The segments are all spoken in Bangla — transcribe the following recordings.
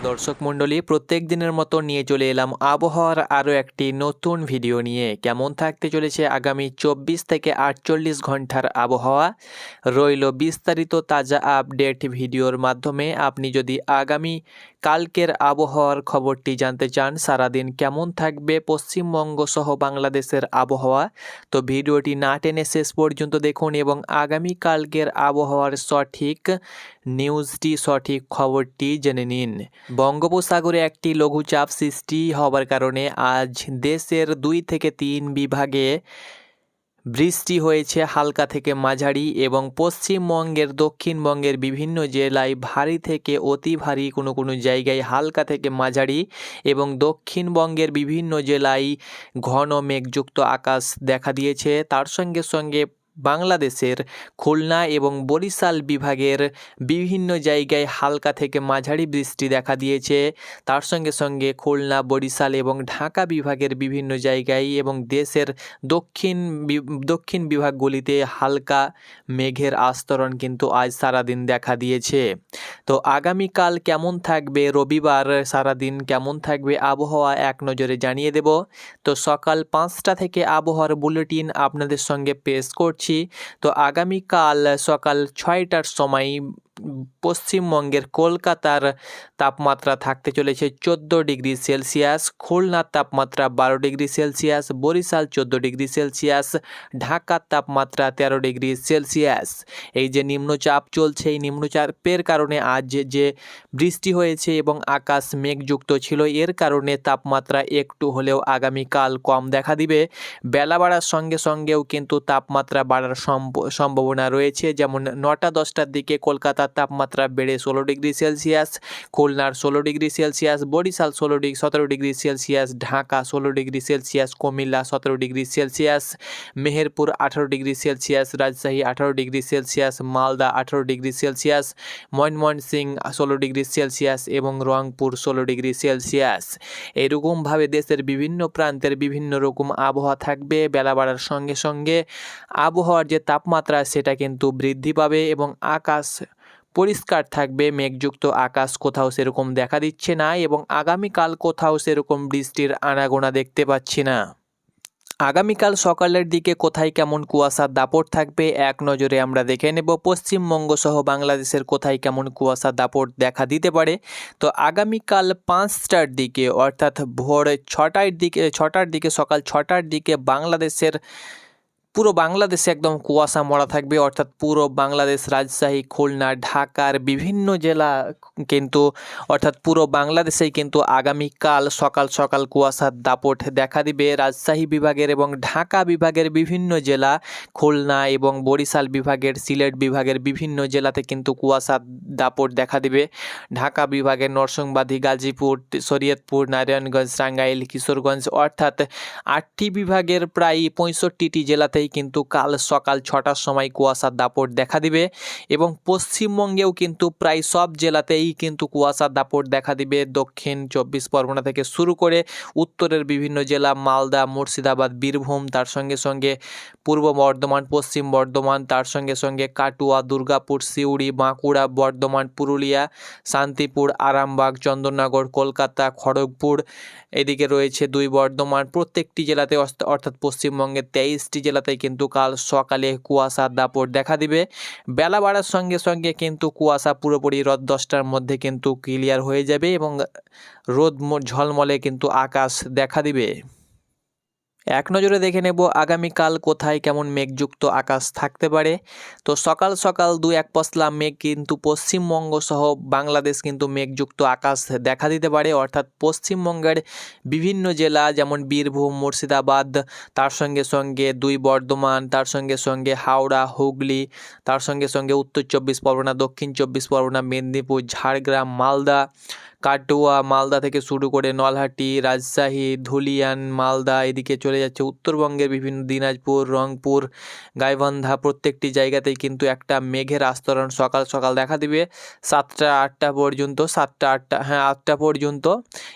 প্রিয় দর্শক মণ্ডলী, প্রত্যেক দিনের মতো নিয়ে চলে এলাম আবহাওয়ার আরও একটি নতুন ভিডিও নিয়ে। কেমন থাকতে চলেছে আগামী চব্বিশ থেকে আটচল্লিশ ঘণ্টার আবহাওয়া? রইল বিস্তারিত তাজা আপডেট ভিডিওর মাধ্যমে। আপনি যদি আগামী কালকের আবহাওয়ার খবরটি জানতে চান, সারাদিন কেমন থাকবে পশ্চিমবঙ্গ সহ বাংলাদেশের আবহাওয়া? তো ভিডিওটি না টেনে শেষ পর্যন্ত দেখুন এবং আগামী কালকের আবহাওয়ার সঠিক নিউজটি সঠিক খবরটি জেনে নিন। বঙ্গোপসাগরে একটি লঘুচাপ সৃষ্টি হবার কারণে আজ দেশের দুই থেকে তিন বিভাগে বৃষ্টি হয়েছে হালকা থেকে মাঝারি এবং পশ্চিমবঙ্গের দক্ষিণবঙ্গের বিভিন্ন জেলায় ভারী থেকে অতি ভারী কোনো কোনো জায়গায় হালকা থেকে মাঝারি এবং দক্ষিণবঙ্গের বিভিন্ন জেলায় ঘন মেঘযুক্ত আকাশ দেখা দিয়েছে। তার সঙ্গে সঙ্গে বাংলাদেশের খুলনা এবং বরিশাল বিভাগের বিভিন্ন জায়গায় হালকা থেকে মাঝারি বৃষ্টি দেখা দিয়েছে। তার সঙ্গে সঙ্গে খুলনা, বরিশাল এবং ঢাকা বিভাগের বিভিন্ন জায়গায় এবং দেশের দক্ষিণ দক্ষিণ বিভাগগুলিতে হালকা মেঘের আস্তরণ কিন্তু আজ সারাদিন দেখা দিয়েছে। তো আগামীকাল কেমন থাকবে? রবিবার সারাদিন কেমন থাকবে? আবহাওয়া এক নজরে জানিয়ে দেব। তো সকাল পাঁচটা থেকে আবহাওয়ার বুলেটিন আপনাদের সঙ্গে পেশ করছি। তো আগামীকাল সকাল ছয়টার সময় পশ্চিমবঙ্গের কলকাতার তাপমাত্রা থাকতে চলেছে চোদ্দ ডিগ্রি সেলসিয়াস, খুলনার তাপমাত্রা বারো ডিগ্রি সেলসিয়াস, বরিশাল চোদ্দ ডিগ্রি সেলসিয়াস, ঢাকার তাপমাত্রা তেরো ডিগ্রি সেলসিয়াস। এই যে নিম্নচাপ চলছে, এই নিম্নচাপের কারণে আজ যে- বৃষ্টি হয়েছে এবং আকাশ মেঘযুক্ত ছিল, এর কারণে তাপমাত্রা একটু হলেও আগামীকাল কম দেখা দিবে। বেলা বাড়ার সঙ্গে সঙ্গেও কিন্তু তাপমাত্রা বাড়ার সম্ভ- সম্ভাবনা রয়েছে। যেমন নটা দশটার দিকে কলকাতার তাপমাত্রা বেড়ে ষোলো ডিগ্রি সেলসিয়াস, খুলনার ষোলো ডিগ্রি সেলসিয়াস, বরিশাল ষোলো ডিগ্রি, সতেরো ডিগ্রি সেলসিয়াস, ঢাকা ষোলো ডিগ্রি সেলসিয়াস, কুমিল্লা সতেরো ডিগ্রি সেলসিয়াস, মেহেরপুর আঠারো ডিগ্রি সেলসিয়াস, রাজশাহী আঠারো ডিগ্রি সেলসিয়াস, মালদা আঠারো ডিগ্রি সেলসিয়াস, ময়মনসিং ষোলো ডিগ্রি সেলসিয়াস এবং রংপুর ষোলো ডিগ্রি সেলসিয়াস। এরকমভাবে দেশের বিভিন্ন প্রান্তের বিভিন্ন রকম আবহাওয়া থাকবে, বেলা বাড়ার সঙ্গে সঙ্গে আবহাওয়ার যে তাপমাত্রা সেটা কিন্তু বৃদ্ধি পাবে এবং আকাশ পরিষ্কার থাকবে। মেঘযুক্ত আকাশ কোথাও সেরকম দেখা দিচ্ছে না এবং আগামীকাল কোথাও সেরকম বৃষ্টির আনাগোনা দেখতে পাচ্ছি না। আগামীকাল সকালের দিকে কোথায় কেমন কুয়াশার দাপট থাকবে এক নজরে আমরা দেখে নেব। পশ্চিমবঙ্গ সহ বাংলাদেশের কোথায় কেমন কুয়াশার দাপট দেখা দিতে পারে। তো আগামীকাল পাঁচটার দিকে অর্থাৎ ভোর ছটার দিকে ছটার দিকে, সকাল ছটার দিকে বাংলাদেশের পুরো বাংলাদেশে একদম কুয়াশা মরা থাকবে, অর্থাৎ পুরো বাংলাদেশ রাজশাহী, খুলনা, ঢাকার বিভিন্ন জেলা কিন্তু, অর্থাৎ পুরো বাংলাদেশেই কিন্তু আগামীকাল সকাল সকাল কুয়াশার দাপট দেখা দিবে। রাজশাহী বিভাগের এবং ঢাকা বিভাগের বিভিন্ন জেলা, খুলনা এবং বরিশাল বিভাগের, সিলেট বিভাগের বিভিন্ন জেলাতে কিন্তু কুয়াশার দাপট দেখা দিবে। ঢাকা বিভাগের নরসংবাদী, গাজীপুর, শরীয়তপুর, নারায়ণগঞ্জ টাঙ্গাইল কিশোরগঞ্জ, অর্থাৎ আটটি বিভাগের প্রায় পঁয়ষট্টিটি জেলাতেই কিন্তু কাল সকাল ছটার সময় কুয়াশার দাপট দেখা দিবে এবং পশ্চিমবঙ্গেও কিন্তু প্রায় সব জেলাতেই কিন্তু কুয়াশার দাপট দেখা দিবে। দক্ষিণ চব্বিশ পরগনা থেকে শুরু করে উত্তরের বিভিন্ন জেলা মালদা, মুর্শিদাবাদ, বীরভূম, তার সঙ্গে সঙ্গে পূর্ব বর্ধমান, পশ্চিম বর্ধমান, তার সঙ্গে সঙ্গে কাটুয়া, দুর্গাপুর, সিউড়ি, বাঁকুড়া, বর্ধমান, পুরুলিয়া, শান্তিপুর, আরামবাগ, চন্দননগর, কলকাতা, খড়গপুর, এদিকে রয়েছে দুই বর্ধমান। প্রত্যেকটি জেলাতে অর্থ- অর্থাৎ পশ্চিমবঙ্গের তেইশটি জেলাতেই কিন্তু কাল সকালে কুয়াশার দাপট দেখা দিবে। বেলা বাড়ার সঙ্গে সঙ্গে কিন্তু কুয়াশা পুরোপুরি রদ দশটার মধ্যে কিন্তু ক্লিয়ার হয়ে যাবে এবং রোদ ঝলমলে কিন্তু আকাশ দেখা দিবে। এক নজরে দেখে নেব আগামীকাল কোথায় কেমন মেঘযুক্ত আকাশ থাকতে পারে। তো সকাল সকাল দু এক পশলা মেঘ কিন্তু পশ্চিমবঙ্গ সহ বাংলাদেশ কিন্তু মেঘযুক্ত আকাশ দেখা দিতে পারে। অর্থাৎ পশ্চিমবঙ্গের বিভিন্ন জেলা যেমন বীরভূম, মুর্শিদাবাদ, তার সঙ্গে সঙ্গে দুই বর্ধমান, তার সঙ্গে সঙ্গে হাওড়া, হুগলি, তার সঙ্গে সঙ্গে উত্তর চব্বিশ পরগনা, দক্ষিণ চব্বিশ পরগনা, মেদিনীপুর, ঝাড়গ্রাম, মালদা কাটুয়া, মালদা থেকে শুরু করে নলহাটি, রাজশাহী, ধুলিয়ান, মালদা এদিকে চলে যাচ্ছে উত্তরবঙ্গের বিভিন্ন দিনাজপুর, রংপুর, গাইবান্ধা প্রত্যেকটি জায়গাতেই কিন্তু একটা মেঘের আস্তরণ সকাল সকাল দেখা দিবে। সাতটা, আটটা পর্যন্ত, সাতটা, আটটা হ্যাঁ আটটা পর্যন্ত।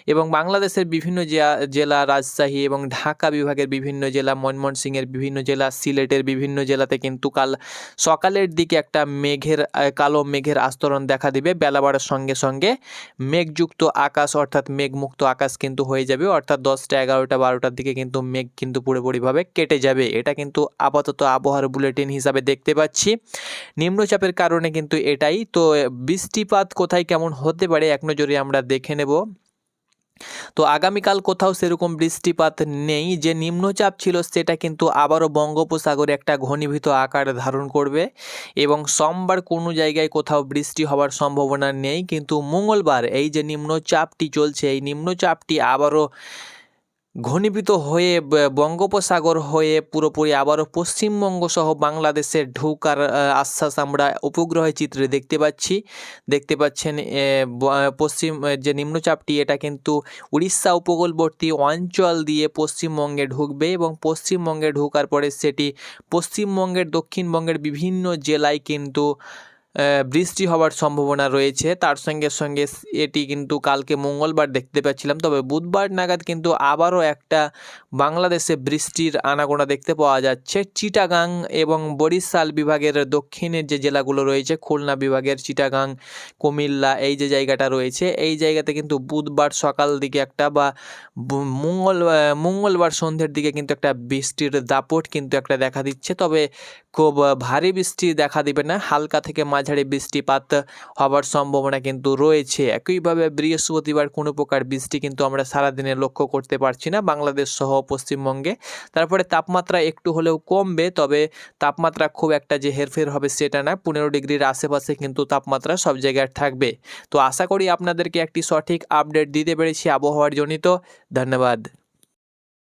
এবং বাংলাদেশের বিভিন্ন জেলা- রাজশাহী এবং ঢাকা বিভাগের বিভিন্ন জেলা, ময়মনসিংহের বিভিন্ন জেলা, সিলেটের বিভিন্ন জেলাতে কিন্তু কাল সকালের দিকে একটা মেঘের কালো মেঘের আস্তরণ দেখা দিবে। বেলা বাড়ার সঙ্গে সঙ্গে মেঘ মেঘযুক্ত আকাশ, অর্থাৎ মেঘমুক্ত আকাশ কিন্তু হয়ে যাবে। অর্থাৎ দশটা, এগারোটা, বারোটার দিকে কিন্তু মেঘ কিন্তু পুরোপুরিভাবে কেটে যাবে। এটা কিন্তু আপাতত আবহাওয়ার বুলেটিন হিসাবে দেখতে পাচ্ছি। নিম্নচাপের কারণে কিন্তু এটাই। তো বৃষ্টিপাত কোথায় কেমন হতে পারে, এক নজরে আমরা দেখে নেব। তো আগামীকাল কোথাও সেরকম বৃষ্টিপাত নেই। যে নিম্নচাপ ছিল সেটা কিন্তু আবারও বঙ্গোপসাগরে একটা ঘনীভূত আকার ধারণ করবে এবং সোমবার কোনো জায়গায় কোথাও বৃষ্টি হওয়ার সম্ভাবনা নেই। কিন্তু মঙ্গলবার এই যে নিম্নচাপটি চলছে, এই নিম্নচাপটি আবারও ঘনীভূত হয়ে বঙ্গোপসাগর হয়ে পুরোপুরি আবারও পশ্চিমবঙ্গ সহ বাংলাদেশে ঢোকার আশ্বাস আমরা উপগ্রহের চিত্রে দেখতে পাচ্ছি। দেখতে পাচ্ছেন পশ্চিম যে নিম্নচাপটি, এটা কিন্তু উড়িষ্যা উপকূলবর্তী অঞ্চল দিয়ে পশ্চিমবঙ্গে ঢুকবে এবং পশ্চিমবঙ্গে ঢোকার পরে সেটি পশ্চিমবঙ্গের, দক্ষিণবঙ্গের বিভিন্ন জেলায় কিন্তু বৃষ্টি হওয়ার সম্ভাবনা রয়েছে। তার সঙ্গে সঙ্গে এটি কিন্তু কালকে মঙ্গলবার দেখতে পাচ্ছিলাম। তবে বুধবার নাগাদ কিন্তু আবারও একটা বাংলাদেশে বৃষ্টির আনাগোনা দেখতে পাওয়া যাচ্ছে। চিটাগাং এবং বরিশাল বিভাগের দক্ষিণের যে জেলাগুলো রয়েছে, খুলনা বিভাগের চিটাগাং, কুমিল্লা, এই যে জায়গাটা রয়েছে, এই জায়গাতে কিন্তু বুধবার সকাল দিকে একটা বা মঙ্গল মঙ্গলবার সন্ধ্যের দিকে কিন্তু একটা বৃষ্টির দাপট কিন্তু একটা দেখা দিচ্ছে। তবে খুব ভারী বৃষ্টি দেখা দিবে না। হালকা থেকে মাঝারি বৃষ্টিপাত হওয়ার সম্ভাবনা কিন্তু রয়েছে। একইভাবে বৃহস্পতিবার কোনো প্রকার বৃষ্টি কিন্তু আমরা সারাদিনে লক্ষ্য করতে পারছি না বাংলাদেশ সহ পশ্চিমবঙ্গে। তারপরে তাপমাত্রা একটু হলেও কমবে, তবে তাপমাত্রা খুব একটা যে হেরফের হবে সেটা না। পনেরো ডিগ্রির আশেপাশে কিন্তু তাপমাত্রা সব জায়গায় থাকবে। তো আশা করি আপনাদেরকে একটি সঠিক আপডেট দিতে পেরেছি আবহাওয়ার জনিত। ধন্যবাদ।